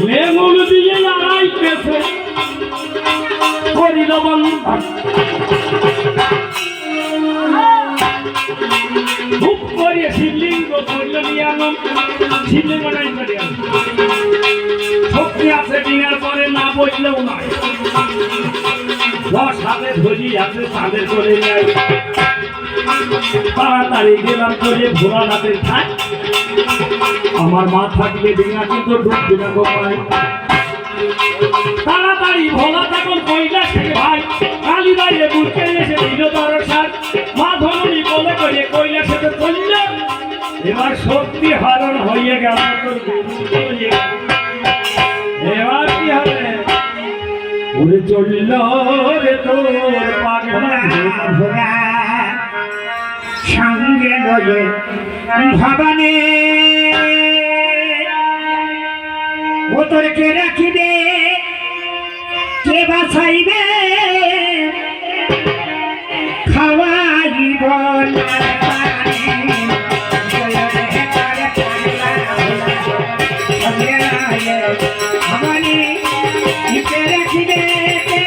Lemon দিয়ে করে করে শক্তি আছে ডিঙার পরে, না বসলেও নয় দশ হাতে ধরি আছে তাদের করে নেয় তাড়াতাড়ি গেলাম করে ভোলা রাতের খায় আমার মা থাকলে ডিঙা কিন্তু ডুববে না গোপায় তাড়াতাড়ি ভোলা তখন কৈলাস থেকে ভাই, কালী বাইরে বুঝতে এসে দিল দরসার মা ধনুনি বলে করে কৈলাসে তো চলল এবার শক্তি হারণ হয়ে গেল এবার কি হবে? উড়ে চলল রে তোর পাগলা। সঙ্গে লয়ে ভবানে তোর কে রাখিবে কে বাছাইবে খাওয়াইব না পারে। ভবানী কে রাখিবে কে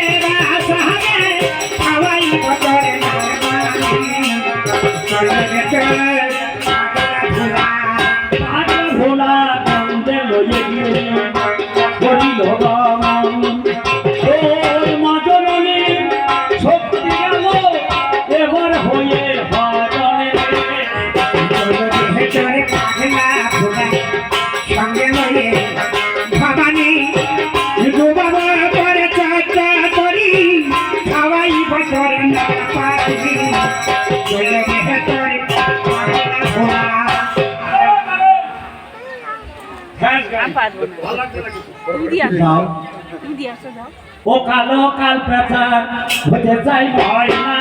ভোলা গিয়ে ও কালো কাল পেঁচা হতে চাই ভয় না।